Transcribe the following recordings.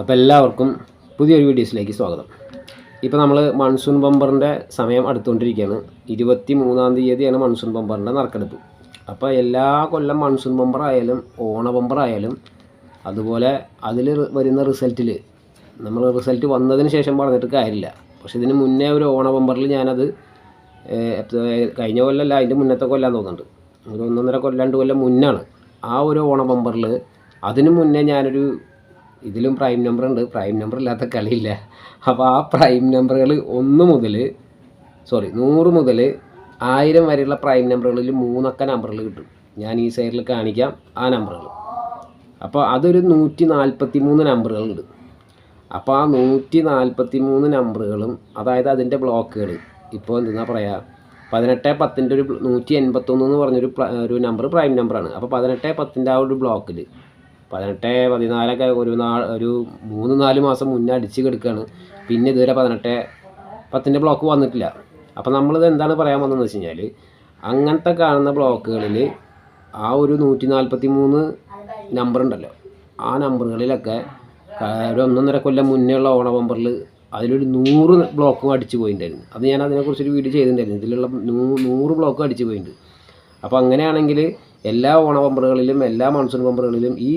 അപ്പോൾ എല്ലാവർക്കും പുതിയൊരു വീഡിയോസിലേക്ക് സ്വാഗതം. ഇപ്പോൾ നമ്മൾ മൺസൂൺ ബമ്പറിന്റെ സമയം അടുത്തുകൊണ്ടിരിക്കുകയാണ്. ഇരുപത്തി മൂന്നാം തീയതിയാണ് മൺസൂൺ ബമ്പറിന്റെ നറുക്കെടുപ്പ്. അപ്പോൾ എല്ലാ കൊല്ലം മൺസൂൺ ബമ്പറായാലും ഓണ ബമ്പറായാലും അതുപോലെ അതിൽ വരുന്ന റിസൾട്ടിൽ നമ്മൾ റിസൾട്ട് വന്നതിന് ശേഷം പറഞ്ഞിട്ട് കാര്യമില്ല. പക്ഷേ ഇതിന് മുന്നേ ഒരു ഓണ ബമ്പറിൽ ഞാനത് കഴിഞ്ഞ കൊല്ലമല്ല അതിന്റെ മുന്നത്തെ കൊല്ലം തോന്നുന്നുണ്ട്. ഒരു ഒന്നൊന്നര കൊല്ലം രണ്ട് കൊല്ലം മുന്നാണ് ആ ഒരു ഓണ ബമ്പറിൽ അതിനു മുന്നേ ഞാനൊരു ഇതിലും പ്രൈം നമ്പർ ഉണ്ട്. പ്രൈം നമ്പർ ഇല്ലാത്ത കളിയില്ല. അപ്പോൾ ആ പ്രൈം നമ്പറുകൾ ഒന്ന് മുതൽ സോറി നൂറ് മുതൽ ആയിരം വരെയുള്ള പ്രൈം നമ്പറുകളിൽ മൂന്നക്ക നമ്പറുകൾ കിട്ടും. ഞാൻ ഈ സൈഡിൽ കാണിക്കാം ആ നമ്പറുകൾ അപ്പോൾ അതൊരു നൂറ്റി നാൽപ്പത്തി മൂന്ന് നമ്പറുകൾ ഉണ്ട് അപ്പോൾ ആ നൂറ്റി നാൽപ്പത്തി മൂന്ന് നമ്പറുകളും അതായത് അതിന്റെ ബ്ലോക്കുകൾ ഇപ്പോൾ എന്താ പറയുക പതിനെട്ട് പത്തിന്റെ ഒരു നൂറ്റി എൺപത്തൊന്ന് എന്ന് പറഞ്ഞൊരു ഒരു നമ്പർ പ്രൈം നമ്പറാണ് അപ്പോൾ പതിനെട്ട് പത്തിന്റെ ആ ഒരു ബ്ലോക്കിൽ പതിനെട്ട് പതിനാലൊക്കെ ഒരു നാ ഒരു മൂന്ന് നാല് മാസം മുന്നേ അടിച്ച് കിടക്കുകയാണ് പിന്നെ ഇതുവരെ പതിനെട്ട് പത്തിന്റെ ബ്ലോക്ക് വന്നിട്ടില്ല. അപ്പോൾ നമ്മളിത് എന്താണ് പറയാൻ വന്നതെന്ന് വെച്ച് കഴിഞ്ഞാൽ അങ്ങനത്തെ കാണുന്ന ബ്ലോക്കുകളിൽ ആ ഒരു നൂറ്റി നാൽപ്പത്തി മൂന്ന് നമ്പർ ഉണ്ടല്ലോ ആ നമ്പറുകളിലൊക്കെ ഒരു ഒന്നൊന്നര കൊല്ലം മുന്നേ ഉള്ള ഓണ അതിലൊരു നൂറ് ബ്ലോക്കും അടിച്ചു പോയിട്ടുണ്ടായിരുന്നു അത് ഞാൻ അതിനെക്കുറിച്ചൊരു വീഡിയോ ചെയ്തിട്ടുണ്ടായിരുന്നു. ഇതിലുള്ള നൂറ് ബ്ലോക്കും അടിച്ചു പോയിട്ടുണ്ട് അപ്പോൾ അങ്ങനെയാണെങ്കിൽ എല്ലാ ഓണ പമ്പറുകളിലും എല്ലാ മൺസൂൺ വമ്പറുകളിലും ഈ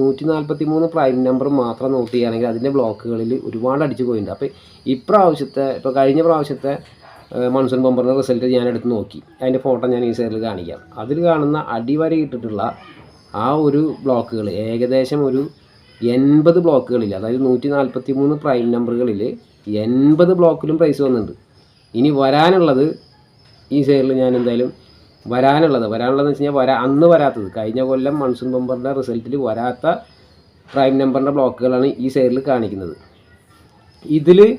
നൂറ്റി നാൽപ്പത്തി മൂന്ന് പ്രൈം നമ്പർ മാത്രം നോട്ട് ചെയ്യുകയാണെങ്കിൽ അതിന്റെ ബ്ലോക്കുകളിൽ ഒരുപാട് അടിച്ചു പോയിട്ടുണ്ട്. അപ്പോൾ ഇപ്രാവശ്യത്തെ ഇപ്പോൾ കഴിഞ്ഞ പ്രാവശ്യത്തെ മൺസൂൺ ബമ്പറിന്റെ റിസൾട്ട് ഞാൻ എടുത്ത് നോക്കി. അതിന്റെ ഫോട്ടോ ഞാൻ ഈ സൈഡിൽ കാണിക്കാം. അതിൽ കാണുന്ന അടിവര ഇട്ടിട്ടുള്ള ആ ഒരു ബ്ലോക്കുകൾ ഏകദേശം ഒരു എൺപത് ബ്ലോക്കുകളിൽ അതായത് നൂറ്റി നാൽപ്പത്തി മൂന്ന് പ്രൈം നമ്പറുകളിൽ എൺപത് ബ്ലോക്കിലും പ്രൈസ് വന്നിട്ടുണ്ട്. ഇനി വരാനുള്ളത് ഈ സൈഡിൽ ഞാൻ എന്തായാലും വരാനുള്ളത്. വരാനുള്ളതെന്ന് വെച്ച് കഴിഞ്ഞാൽ വരാ അന്ന് വരാത്തത്. കഴിഞ്ഞ കൊല്ലം മൺസൂൺ ബമ്പറിന്റെ റിസൾട്ടിൽ വരാത്ത പ്രൈം നമ്പറിന്റെ ബ്ലോക്കുകളാണ് ഈ സൈഡിൽ കാണിക്കുന്നത്. ഇതിൽ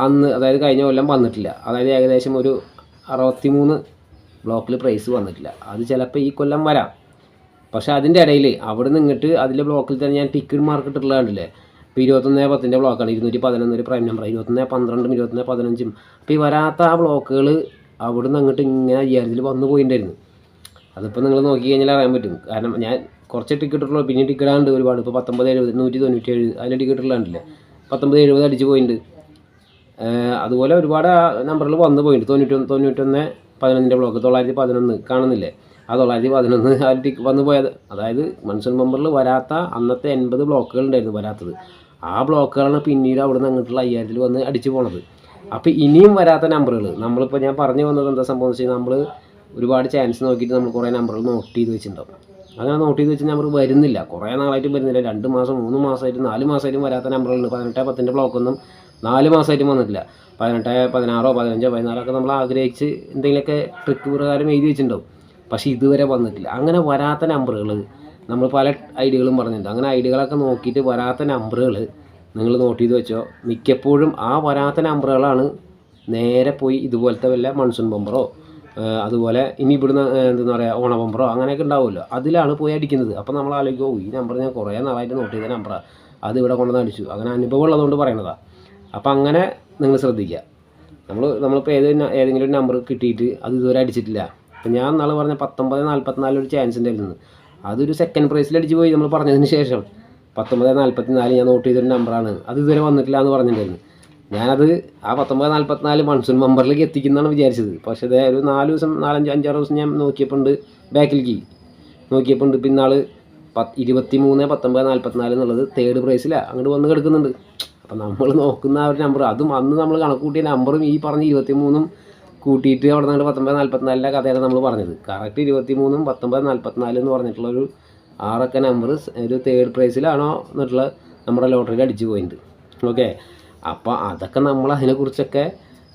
അന്ന് അതായത് കഴിഞ്ഞ കൊല്ലം വന്നിട്ടില്ല. അതായത് ഏകദേശം ഒരു അറുപത്തി മൂന്ന് ബ്ലോക്കിൽ പ്രൈസ് വന്നിട്ടില്ല. അത് ചിലപ്പോൾ ഈ കൊല്ലം വരാം. പക്ഷേ അതിന്റെ ഇടയിൽ അവിടെ നിന്ന് ഇങ്ങോട്ട് അതിന്റെ ബ്ലോക്കിൽ തന്നെ ഞാൻ ടിക്കറ്റ് മാർക്കറ്റ് ഇട്ടിട്ടുള്ള കണ്ടില്ലേ? ഇപ്പോൾ ഇരുപത്തൊന്ന് പത്തിന്റെ ബ്ലോക്കാണ്. ഇരുന്നൂറ്റി പതിനൊന്ന് ഒരു പ്രൈം നമ്പർ ഇരുപത്തൊന്ന് പന്ത്രണ്ടും ഇരുപത്തൊന്ന് പതിനഞ്ചും. അപ്പോൾ ഈ വരാത്ത ആ ബ്ലോക്കുകൾ അവിടെ നിന്ന് അങ്ങോട്ട് ഇങ്ങനെ അയ്യായിരത്തിൽ വന്നു പോയിട്ടുണ്ടായിരുന്നു അതിപ്പോൾ നിങ്ങൾ നോക്കി കഴിഞ്ഞാൽ അറിയാൻ പറ്റും. കാരണം ഞാൻ കുറച്ച് ടിക്കറ്റ് ഉള്ളൂ പിന്നെ ടിക്കറ്റ് ഉണ്ട് ഒരുപാട്. ഇപ്പോൾ പത്തൊമ്പത് എഴുപത് നൂറ്റി തൊണ്ണൂറ്റി ഏഴ് അതിന്റെ ടിക്കറ്റ് ഉള്ളതുണ്ടല്ലേ പത്തൊമ്പത് എഴുപത് അടിച്ച് പോയിട്ടുണ്ട് അതുപോലെ ഒരുപാട് നമ്പറിൽ വന്നു പോയിട്ടുണ്ട് തൊണ്ണൂറ്റി തൊണ്ണൂറ്റൊന്ന് പതിനൊന്നിന്റെ ബ്ലോക്ക് തൊള്ളായിരത്തി പതിനൊന്ന്. കാണുന്നില്ലേ? ആ തൊള്ളായിരത്തി പതിനൊന്ന് ആ ടിക്ക് വന്നു പോയത്. അതായത് മൺസൂൺ മെമ്പറിൽ വരാത്ത അന്നത്തെ എൺപത് ബ്ലോക്കുകൾ ഉണ്ടായിരുന്നു വരാത്തത്. ആ ബ്ലോക്കുകളാണ് പിന്നീട് അവിടെ നിന്ന് അങ്ങോട്ടുള്ള അയ്യായിരത്തിൽ വന്ന് അടിച്ചു പോണത്. അപ്പോൾ ഇനിയും വരാത്ത നമ്പറുകൾ നമ്മളിപ്പോൾ ഞാൻ പറഞ്ഞു വന്നത് എന്താ സംഭവം വെച്ചാൽ നമ്മൾ ഒരുപാട് ചാൻസ് നോക്കിയിട്ട് നമ്മൾ കുറേ നമ്പറുകൾ നോട്ട് ചെയ്ത് വെച്ചിട്ടുണ്ടാവും. അങ്ങനെ നോട്ട് ചെയ്ത് വെച്ച് നമ്പർ വരുന്നില്ല. കുറേ നാളായിട്ടും വരുന്നില്ല. രണ്ട് മാസം മൂന്ന് മാസമായിട്ട് നാല് മാസമായിട്ടും വരാത്ത നമ്പറുകളുണ്ട് പതിനെട്ട് പത്തിന്റെ ബ്ലോക്കൊന്നും നാല് മാസമായിട്ടും വന്നിട്ടില്ല. പതിനെട്ട് പതിനാറോ പതിനഞ്ചോ പതിനാറോ ഒക്കെ നമ്മൾ ആഗ്രഹിച്ച് എന്തെങ്കിലുമൊക്കെ ട്രിക്ക് പ്രകാരം എഴുതി വെച്ചിട്ടുണ്ടാവും. പക്ഷേ ഇതുവരെ വന്നിട്ടില്ല. അങ്ങനെ വരാത്ത നമ്പറുകൾ നമ്മൾ പല ഐഡിയകളും പറഞ്ഞിട്ടുണ്ട്. അങ്ങനെ ഐഡിയകളൊക്കെ നോക്കിയിട്ട് വരാത്ത നമ്പറുകൾ നിങ്ങൾ നോട്ട് ചെയ്ത് വെച്ചോ. മിക്കപ്പോഴും ആ വരാത്ത നമ്പറുകളാണ് നേരെ പോയി ഇതുപോലത്തെ വല്ല മൺസൂൺ ബമ്പറോ അതുപോലെ ഇനി ഇവിടുന്ന് എന്താ പറയുക ഓണ ബമ്പറോ അങ്ങനെയൊക്കെ ഉണ്ടാവുമല്ലോ. അതിലാണ് പോയി അടിക്കുന്നത്. അപ്പോൾ നമ്മൾ ആലോചിക്കും "ഓ, ഈ നമ്പർ ഞാൻ കുറേ നാളായിട്ട് നോട്ട് ചെയ്ത നമ്പറാണ് അത് ഇവിടെ കൊണ്ടുവന്ന് അടിച്ചു. അങ്ങനെ അനുഭവം ഉള്ളതുകൊണ്ട് പറയണതാണ് അപ്പോൾ അങ്ങനെ നിങ്ങൾ ശ്രദ്ധിക്കുക നമ്മൾ നമ്മളിപ്പോൾ ഏത് ഏതെങ്കിലും ഒരു നമ്പർ കിട്ടിയിട്ട് അത് ഇതുവരെ അടിച്ചിട്ടില്ല. അപ്പോൾ ഞാൻ നാളെ പറഞ്ഞ പത്തൊമ്പത് നാൽപ്പത്തിനാല് ഒരു ചാൻസ് ഉണ്ടായിരുന്നു അതൊരു സെക്കൻഡ് പ്രൈസിൽ അടിച്ച് പോയി നമ്മൾ പറഞ്ഞതിന് ശേഷം. പത്തൊമ്പത് നാൽപ്പത്തി നാല് ഞാൻ നോട്ട് ചെയ്തൊരു നമ്പറാണ് അത് ഇതുവരെ വന്നിട്ടില്ല എന്ന് പറഞ്ഞിട്ടുണ്ടായിരുന്നു. ഞാനത് ആ പത്തൊമ്പത് നാൽപ്പത്തിനാല് മൺസൂൺ മെമ്പറിലേക്ക് എത്തിക്കുന്നതാണ് വിചാരിച്ചത്. പക്ഷേ അതേ ഒരു നാല് ദിവസം നാലഞ്ച് അഞ്ചാറ് ദിവസം ഞാൻ നോക്കിയപ്പോൾ ഉണ്ട് ബാക്കിലേക്ക്. നോക്കിയപ്പോൾ ഉണ്ട് പിന്നാൾ പത്ത് ഇരുപത്തി മൂന്ന് പത്തൊമ്പത് നാൽപ്പത്തിനാല് എന്നുള്ളത് തേർഡ് പ്രൈസിലാണ് അങ്ങോട്ട് വന്ന് കിടക്കുന്നുണ്ട്. അപ്പം നമ്മൾ നോക്കുന്ന ആ ഒരു നമ്പർ അതും അന്ന് നമ്മൾ കണക്ക് കൂട്ടിയ നമ്പറും ഈ പറഞ്ഞ ഇരുപത്തി മൂന്നും കൂട്ടിയിട്ട് അവിടെ നിന്ന് പത്തൊമ്പത് നാൽപ്പത്തിനാലിന്റെ കഥയാണ് നമ്മൾ പറഞ്ഞത്. കറക്റ്റ് ഇരുപത്തി മൂന്നും പത്തൊമ്പത് നാൽപ്പത്തിനാല് എന്ന് പറഞ്ഞിട്ടുള്ള ഒരു ആറൊക്കെ നമ്പർ ഒരു തേർഡ് പ്രൈസിലാണോ എന്നിട്ടുള്ള നമ്മുടെ ലോട്ടറിയിൽ അടിച്ചു പോയിട്ടുണ്ട് ഓക്കെ അപ്പോൾ അതൊക്കെ നമ്മൾ അതിനെക്കുറിച്ചൊക്കെ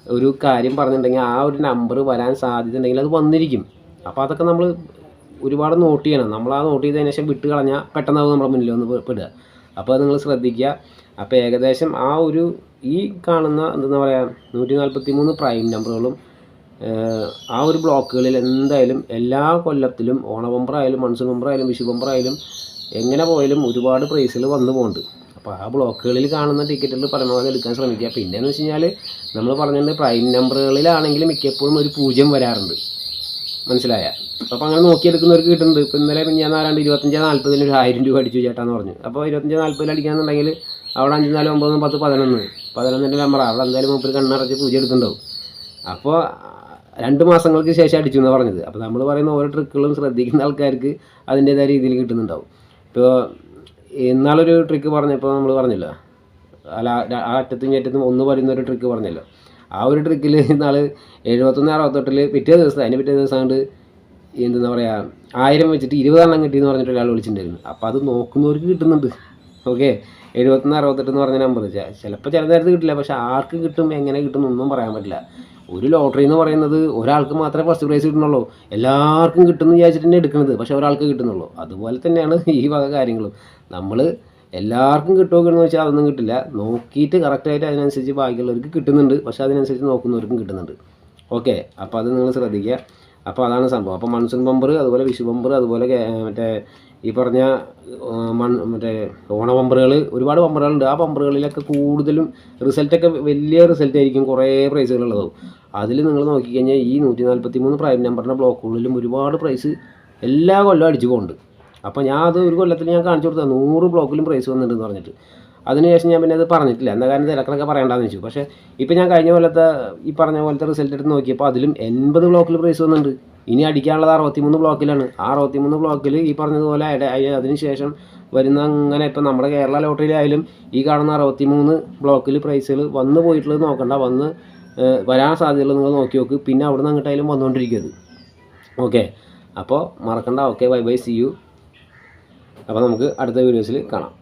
ഒരു കാര്യം പറഞ്ഞിട്ടുണ്ടെങ്കിൽ ആ ഒരു നമ്പർ വരാൻ സാധ്യത ഉണ്ടെങ്കിൽ അത് വന്നിരിക്കും. അപ്പോൾ അതൊക്കെ നമ്മൾ ഒരുപാട് നോട്ട് ചെയ്യണം. നമ്മൾ ആ നോട്ട് ചെയ്തതിന് ശേഷം വിട്ട് കളഞ്ഞാൽ പെട്ടെന്നാവും നമ്മുടെ മുന്നിൽ വന്ന് പെടുക. അപ്പോൾ അത് നിങ്ങൾ ശ്രദ്ധിക്കുക. അപ്പോൾ ഏകദേശം ആ ഒരു ഈ കാണുന്ന എന്താ പറയുക നൂറ്റി നാൽപ്പത്തി മൂന്ന് പ്രൈം നമ്പറുകളും ആ ഒരു ബ്ലോക്കുകളിൽ എന്തായാലും എല്ലാ കൊല്ലത്തിലും ഓണ ബമ്പറായാലും മൺസൂൺ ബമ്പറായാലും വിഷു എങ്ങനെ പോയാലും ഒരുപാട് പ്രൈസിൽ വന്നു പോകുന്നുണ്ട്. അപ്പോൾ ആ ബ്ലോക്കുകളിൽ കാണുന്ന ടിക്കറ്റുകൾ പരമാവധി എടുക്കാൻ ശ്രമിക്കുക. പിന്നെയെന്ന് വെച്ച് കഴിഞ്ഞാൽ നമ്മൾ പറഞ്ഞിട്ടുണ്ട് പ്രൈം നമ്പറുകളിലാണെങ്കിൽ മിക്കപ്പോഴും ഒരു പൂജ്യം വരാറുണ്ട്. മനസ്സിലായ? അപ്പോൾ അങ്ങനെ നോക്കിയെടുക്കുന്നവർക്ക് കിട്ടുന്നുണ്ട്. ഇപ്പോൾ ഇന്നലെ ഞാൻ നാലാണ്ട് ഇരുപത്തഞ്ച് നാൽപ്പതിന് ഒരു ആയിരം രൂപ അടിച്ചു ചേട്ടാന്ന് പറഞ്ഞു. അപ്പോൾ ഇരുപത്തഞ്ച് നാൽപ്പതിൽ അടിക്കാന്നുണ്ടെങ്കിൽ അവിടെ അഞ്ച് നാല് ഒമ്പത് പത്ത് പതിനൊന്ന്. പതിനൊന്നിന്റെ നമ്പർ അവിടെ എന്തായാലും മുപ്പത് കണ്ണടച്ച് പൂജ എടുക്കുന്നുണ്ടാവും അപ്പോൾ രണ്ട് മാസങ്ങൾക്ക് ശേഷം അടിച്ചു എന്നാണ് പറഞ്ഞത്. അപ്പോൾ നമ്മൾ പറയുന്ന ഓരോ ട്രിക്കുകളും ശ്രദ്ധിക്കുന്ന ആൾക്കാർക്ക് അതിന്റേതായ രീതിയിൽ കിട്ടുന്നുണ്ടാവും. ഇപ്പോൾ ഇന്നാളൊരു ട്രിക്ക് പറഞ്ഞപ്പോൾ നമ്മൾ പറഞ്ഞല്ലോ? അല്ല ആ അറ്റത്തും ചേറ്റത്തും ഒന്ന് പറയുന്ന ഒരു ട്രിക്ക് പറഞ്ഞല്ലോ. ആ ഒരു ട്രിക്കിൽ ഇന്നാൾ എഴുപത്തൊന്ന് അറുപത്തെട്ടിൽ പിറ്റേ ദിവസം അതിന് പിറ്റേ ദിവസം കൊണ്ട് എന്താ പറയുക ആയിരം വെച്ചിട്ട് ഇരുപതെണ്ണം കിട്ടിയെന്ന് പറഞ്ഞിട്ട് ഒരാൾ വിളിച്ചിട്ടുണ്ടായിരുന്നു. അപ്പോൾ അത് നോക്കുന്നവർക്ക് കിട്ടുന്നുണ്ട്. ഓക്കെ? എഴുപത്തൊന്ന് അറുപത്തെട്ട് എന്ന് പറഞ്ഞ നമ്പർ ചിലപ്പോൾ ചില നേരത്ത് കിട്ടില്ല പക്ഷെ ആർക്ക് കിട്ടും എങ്ങനെ കിട്ടും എന്നൊന്നും പറയാൻ പറ്റില്ല. ഒരു ലോട്ടറി എന്ന് പറയുന്നത് ഒരാൾക്ക് മാത്രമേ ഫസ്റ്റ് പ്രൈസ് കിട്ടുന്നുള്ളൂ. എല്ലാവർക്കും കിട്ടുമെന്ന് വിചാരിച്ചിട്ട് തന്നെ എടുക്കുന്നത് പക്ഷെ ഒരാൾക്ക് കിട്ടുന്നുള്ളൂ. അതുപോലെ തന്നെയാണ് ഈ വക കാര്യങ്ങളും. നമ്മൾ എല്ലാവർക്കും കിട്ടുമോ എന്ന് വെച്ചാൽ അതൊന്നും കിട്ടില്ല. നോക്കിയിട്ട് കറക്റ്റായിട്ട് അതിനനുസരിച്ച് ബാക്കിയുള്ളവർക്ക് കിട്ടുന്നുണ്ട്. പക്ഷെ അതിനനുസരിച്ച് നോക്കുന്നവർക്കും കിട്ടുന്നുണ്ട്. ഓക്കെ. അപ്പോൾ അത് നിങ്ങൾ ശ്രദ്ധിക്കുക. അപ്പോൾ അതാണ് സംഭവം. അപ്പോൾ മൺസൂൺ ബമ്പർ അതുപോലെ വിഷു ബമ്പർ അതുപോലെ മറ്റേ ഈ പറഞ്ഞ മൺ മറ്റേ ഓണ ബമ്പറുകൾ ഒരുപാട് ബമ്പറുകളുണ്ട്. ആ ബമ്പറുകളിലൊക്കെ കൂടുതലും റിസൾട്ടൊക്കെ വലിയ റിസൾട്ട് ആയിരിക്കും കുറേ പ്രൈസുകളുള്ളതാവും അതിൽ നിങ്ങൾ നോക്കിക്കഴിഞ്ഞാൽ ഈ നൂറ്റി നാൽപ്പത്തി മൂന്ന് പ്രൈം നമ്പറിന്റെ ബ്ലോക്കുകളിലും ഒരുപാട് പ്രൈസ് എല്ലാ കൊല്ലം അടിച്ചു പോകുന്നുണ്ട് അപ്പോൾ ഞാൻ അത് ഒരു കൊല്ലത്തിൽ ഞാൻ കാണിച്ചു കൊടുത്തത്. നൂറ് ബ്ലോക്കിലും പ്രൈസ് വന്നിട്ടുണ്ടെന്ന് പറഞ്ഞിട്ട്. അതിനുശേഷം ഞാൻ പിന്നെ അത് പറഞ്ഞിട്ടില്ല. എന്താ കാരണം തിരക്കണൊക്കെ പറയേണ്ടതെന്ന് വെച്ചു. പക്ഷേ ഇപ്പോൾ ഞാൻ കഴിഞ്ഞ കൊല്ലത്തെ ഈ പറഞ്ഞ പോലത്തെ റിസൾട്ട് എടുത്ത് നോക്കിയപ്പോൾ അതിലും എൺപത് ബ്ലോക്കിൽ പ്രൈസ് വന്നിട്ടുണ്ട്. ഇനി അടിക്കാനുള്ളത് അറുപത്തിമൂന്ന് ബ്ലോക്കിലാണ് ആ അറുപത്തിമൂന്ന് ബ്ലോക്കിൽ ഈ പറഞ്ഞതുപോലെ അതിന് ശേഷം അതിനുശേഷം വരുന്ന അങ്ങനെ ഇപ്പം നമ്മുടെ കേരള ലോട്ടറിയിലായാലും ഈ കാണുന്ന അറുപത്തിമൂന്ന് ബ്ലോക്കിൽ പ്രൈസുകൾ വന്നു പോയിട്ടുള്ളത് നോക്കണ്ട. വന്ന് വരാൻ സാധ്യതകൾ നിങ്ങൾ നോക്കി നോക്ക്. പിന്നെ അവിടെ നിന്ന് അങ്ങോട്ടായാലും വന്നുകൊണ്ടിരിക്കരുത് ഓക്കെ? അപ്പോൾ മറക്കണ്ട. Okay bye bye see you അപ്പോൾ നമുക്ക് അടുത്ത വീഡിയോസിൽ കാണാം.